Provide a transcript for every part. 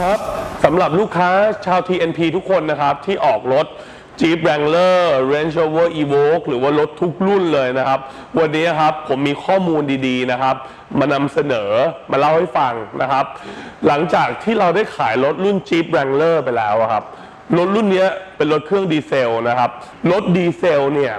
ครับสำหรับลูกค้าชาว TNP ทุกคนนะครับ ที่ออกรถ Jeep Wrangler Range Rover Evoque หรือว่ารถทุกรุ่นเลยนะครับ วันนี้ครับผมมีข้อมูลดีๆนะครับ มานำเสนอมาเล่าให้ฟังนะครับ หลังจากที่เราได้ขายรถรุ่น Jeep Wrangler ไปแล้วครับรถรุ่นเนี้ยเป็นรถเครื่องดีเซลนะครับ รถดีเซลเนี่ย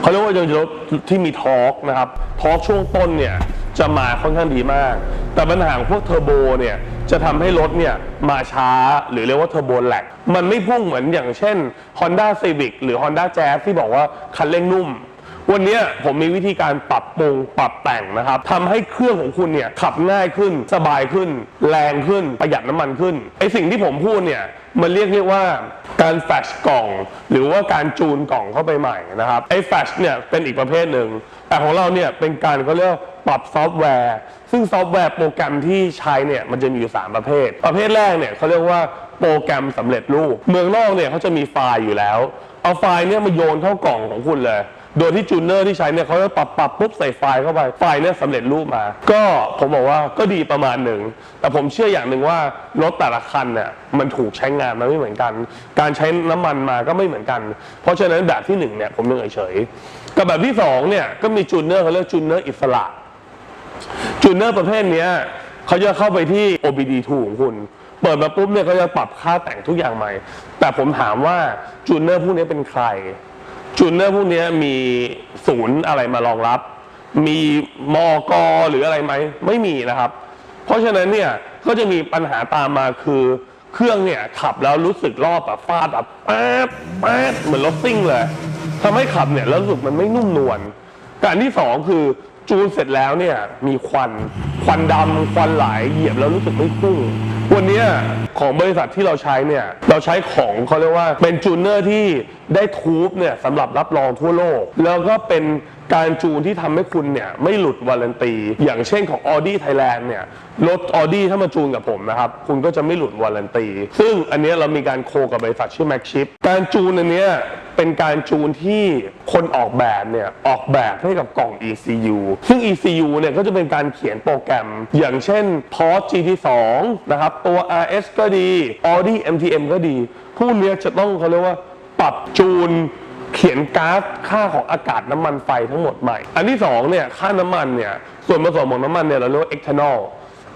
เขาเรียกว่าจะเป็นรถที่มีทอร์กนะครับทอร์กช่วงต้นเนี่ย จะมาค่อนข้างดีมาก แต่ปัญหาของพวกเทอร์โบเนี่ยจะทำให้รถเนี่ยมาช้าหรือเรียกว่าเทอร์โบแลกมันไม่พุ่งเหมือนอย่างเช่น Honda Civic หรือ Honda Jazz ที่บอกว่าคันเร่งนุ่ม วันนี้ผมมีวิธีการปรับปรุงปรับแต่งนะครับทำให้เครื่องของคุณเนี่ยขับง่ายขึ้น สบายขึ้น แรงขึ้นประหยัดน้ำมันขึ้นไอสิ่งที่ผมพูดเนี่ย มันเรียกเรียกว่าการแฟชกล่อง หรือว่าการจูนกล่องเข้าไปใหม่นะครับไอ้แฟชเนี่ยเป็นอีกประเภทหนึ่ง แต่ของเราเนี่ยเป็นการเขาเรียกว่าปรับซอฟต์แวร์ ซึ่งซอฟต์แวร์โปรแกรมที่ใช้เนี่ยมันจะมีอยู่สามประเภท ประเภทแรกเนี่ยเขาเรียกว่าโปรแกรมสำเร็จรูป เมืองนอกเนี่ยเขาจะมีไฟล์อยู่แล้ว เอาไฟล์เนี่ยมาโยนเข้ากล่องของคุณเลย โดยที่จูเนอร์ที่ใช้เนี่ยเขาจะปรับปรับปุ๊บใส่ไฟล์เข้าไป ไฟล์เนี่ยสำเร็จรูปมา ก็ผมบอกว่าก็ดีประมาณหนึ่ง แต่ผมเชื่ออย่างหนึ่งว่ารถแต่ละคันเนี่ยมันถูกใช้งานมาไม่เหมือนกัน การใช้น้ำมันมาก็ไม่เหมือนกัน เพราะฉะนั้นแบบที่หนึ่งเนี่ยผมยังเฉยๆกับแบบที่สองเนี่ยก็มีจูเนอร์เขาเรียกจูเนอร์อิสระจูเนอร์ประเภทเนี้ยเขาจะเข้าไปที่ OBD2 ของคุณเปิดมาปุ๊บเนี่ยเขาจะปรับค่าแต่งทุกอย่างใหม่ แต่ผมถามว่าจูเนอร์พวกนี้เป็นใคร จูเนอร์พวกนี้มีศูนย์อะไรมารองรับ มีมอกอหรืออะไรไหมไม่มีนะครับ เพราะฉะนั้นเนี่ยก็จะมีปัญหาตามมาคือเครื่องเนี่ยขับแล้วรู้สึกรอบแบบฟาดแบบแป๊ดแป๊ดเหมือนรถซิ่งเลยทำให้ขับเนี่ยแล้วรู้สึกมันไม่นุ่มนวลการที่สองคือจูนเสร็จแล้วเนี่ยมีควัน ควันดำควันไหลเหยียบแล้วรู้สึกไม่พุ่งวันนี้ของบริษัทที่เราใช้เนี่ยเราใช้ของเขาเรียกว่าเป็นจูเนอร์ที่ได้ทูบเนี่ยสำหรับรับรองทั่วโลก แล้วก็เป็นการจูนที่ทำให้คุณเนี่ยไม่หลุดวารันตี อย่างเช่นของ Audi Thailand เนี่ยรถ Audi ถ้ามาจูนกับผมนะครับ คุณก็จะไม่หลุดวารันตี ซึ่งอันนี้เรามีการโคกับบริษัทชื่อ Mac Chip การจูนอันเนี้ย เป็นการจูนที่คนออกแบบเนี่ยออกแบบให้กับกล่อง ECU ซึ่ง ECU เนี่ยก็จะเป็นการเขียนโปรแกรม อย่างเช่น Porsche GT2 นะครับตัว RS ก็ดี Audi MTM ก็ดีพวกเนี้ยจะต้องเขาเรียกว่าปรับจูนเขียนกราฟค่าของอากาศน้ำมันไฟทั้งหมดใหม่ อันที่สองเนี่ยค่าน้ำมันเนี่ยส่วนผสมของน้ำมันเนี่ยเราเรียกว่า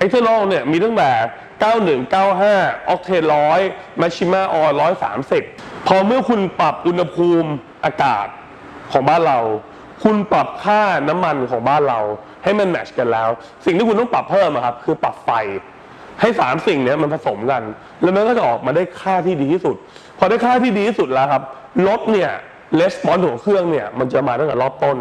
ethanol ethanol เนี่ยมีตั้งแต่ 91 95 ออกเทนร้อยมาชิมาออย130พอเมื่อคุณปรับอุณหภูมิอากาศของบ้านเรา คุณปรับค่าน้ำมันของบ้านเรา ให้มันแมชกันแล้ว สิ่งที่คุณต้องปรับเพิ่มอะครับ คือปรับไฟ ให้สามสิ่งเนี้ยมันผสมกัน แล้วมันก็จะออกมาได้ค่าที่ดีที่สุด พอได้ค่าที่ดีที่สุดแล้วครับรถเนี่ยレスปอนของเครื่องเนี่ยมันจะมาตั้งแต่รอบต้น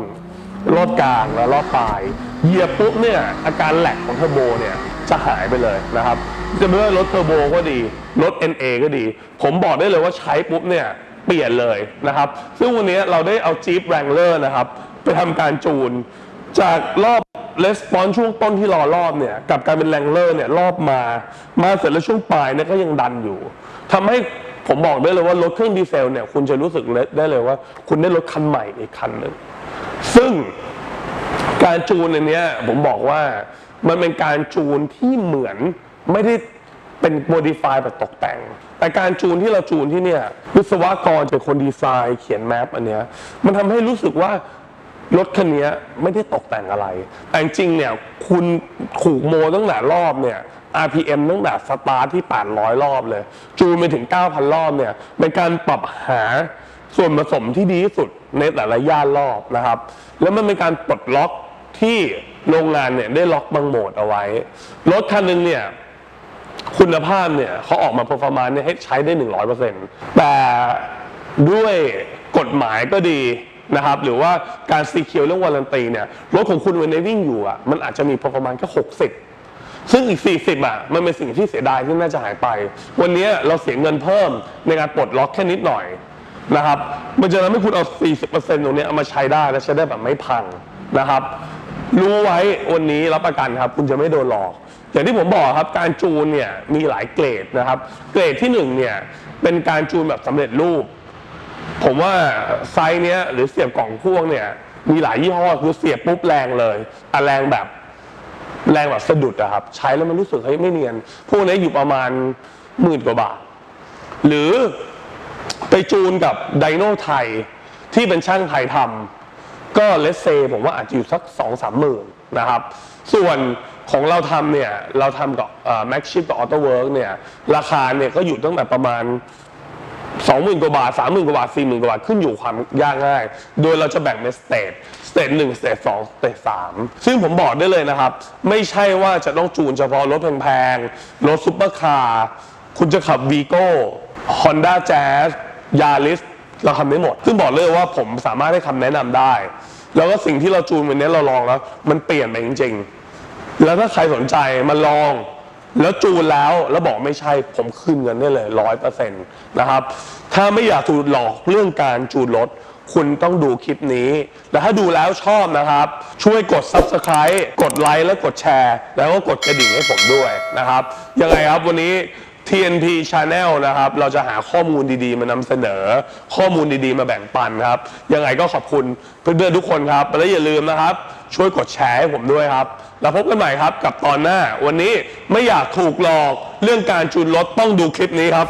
รอบกลางและรอบปลาย เหยียบปุ๊บเนี่ยอาการแหลกของเทอร์โบเนี่ยจะหายไปเลยนะครับจะไม่ว่ารถเทอร์โบก็ดี รถ NA ก็ดี ผมบอกได้เลยว่าใช้ปุ๊บเนี่ยเปลี่ยนเลยนะครับ ซึ่งวันนี้เราได้เอา Jeep Wrangler นะครับไปทำการจูน จากรอบレスปอนช่วงต้นที่รอรอบเนี่ยกับการเป็นแรงเลอร์เนี่ยรอบมา มาเสร็จแล้วช่วงปลายเนี่ยก็ยังดันอยู่ทำให้ผมบอกได้เลยว่ารถเครื่องดีเซลเนี่ยคุณจะรู้สึกได้เลยว่า คุณได้รถคันใหม่อีกคันหนึ่งซึ่ง การจูนอันเนี้ยผมบอกว่ามันเป็นการจูนที่เหมือนไม่ได้เป็นโมดิฟายแบบตกแต่ง แต่การจูนที่เราจูนที่เนี่ยวิศวกรเป็นคนดีไซน์เขียนแมปอันเนี้ยมันทำให้รู้สึกว่ารถคันนี้ไม่ได้ตกแต่งอะไร แต่จริงเนี่ยคุณถูกโมตั้งแต่รอบเนี่ย RPM ตั้งแต่สตาร์ทที่ 800 รอบเลย จูนไปถึง 9,000 รอบเนี่ยเป็นการปรับหา ส่วนผสมที่ดีที่สุดในแต่ละย่านรอบนะครับ แล้วมันเป็นการปลดล็อกที่โรงงานเนี่ยได้ล็อกบางโหมดเอาไว้ รถคันหนึงเนี่ย คุณภาพเนี่ยเขาออกมา performance เนี่ยให้ใช้ได้ 100%แต่ด้วยกฎหมายก็ดีนะครับ หรือว่าการซีเคียวเรื่องวารันตีเนี่ยรถของคุณวันนี้วิ่งอยู่อะมันอาจจะมี performance แค่60 ซึ่งอีก 40อะมันเป็นสิ่งที่เสียดายที่น่าจะหายไป วันนี้เราเสียเงินเพิ่มในการปลดล็อกแค่นิดหน่อย นะครับ มันจะทำให้คุณเอา 40%ตรงนี้เอามาใช้ได้และใช้ได้แบบไม่พังนะครับ รู้ไว้วันนี้รับประกันครับ คุณจะไม่โดนหลอก อย่างที่ผมบอกครับการจูนเนี่ยมีหลายเกรดนะครับ เกรดที่หนึ่งเนี่ยเป็นการจูนแบบสำเร็จรูป ผมว่าไซส์เนี้ยหรือเสียบกล่องพ่วงเนี่ยมีหลายยี่ห้อคือเสียบปุ๊บแรงเลยแต่แรงแบบแรงแบบสะดุดอะครับ ใช้แล้วมันรู้สึกเฮ้ยไม่เนียน พวกนี้อยู่ประมาณหมื่นกว่าบาท หรือ ไปจูนกับไดโนไทยที่เป็นช่างไทยทำก็เลสเซผมว่าอาจจะอยู่สักสองสามหมื่นนะครับ ส่วนของเราทำเนี่ย เราทำกับแม็กชิปกับออโต้เวิร์กเนี่ย ราคาเนี่ยก็อยู่ตั้งแต่ประมาณสองหมื่นกว่าบาทสามหมื่นกว่าบาทสี่หมื่นกว่าบาท ขึ้นอยู่ความยากง่าย โดยเราจะแบ่งเป็นสเตจสเตจหนึ่งสเตจสองสเตจสามซึ่งผมบอกได้เลยนะครับ ไม่ใช่ว่าจะต้องจูนเฉพาะรถแพงๆ รถซุปเปอร์คาร์ คุณจะขับวีโก้ฮอนด้าแจ๊ส ยาริสเราทำได้หมด ซึ่งบอกเลยว่าผมสามารถให้คำแนะนำได้ แล้วก็สิ่งที่เราจูนวันนี้เราลองแล้ว มันเปลี่ยนไปจริง ๆ แล้วถ้าใครสนใจมาลอง แล้วจูนแล้วแล้วบอกไม่ใช่ผมคืนเงินได้เลยร้อยเปอร์เซ็นต์นะครับ ถ้าไม่อยากถูกหลอกเรื่องการจูนรถคุณต้องดูคลิปนี้ แล้วถ้าดูแล้วชอบนะครับ ช่วยกด subscribe กดไลค์และกดแชร์ แล้วก็กดกระดิ่งให้ผมด้วยนะครับยังไงครับวันนี้ TNP Channel นะครับ เราจะหาข้อมูลดีๆ มานำเสนอ ข้อมูลดีๆ มาแบ่งปันครับ ยังไงก็ขอบคุณเพื่อนๆทุกคนครับ และอย่าลืมนะครับ ช่วยกดแชร์ให้ผมด้วยครับ แล้วพบกันใหม่ครับกับตอนหน้า วันนี้ไม่อยากถูกหลอกเรื่องการจูนรถต้องดูคลิปนี้ครับ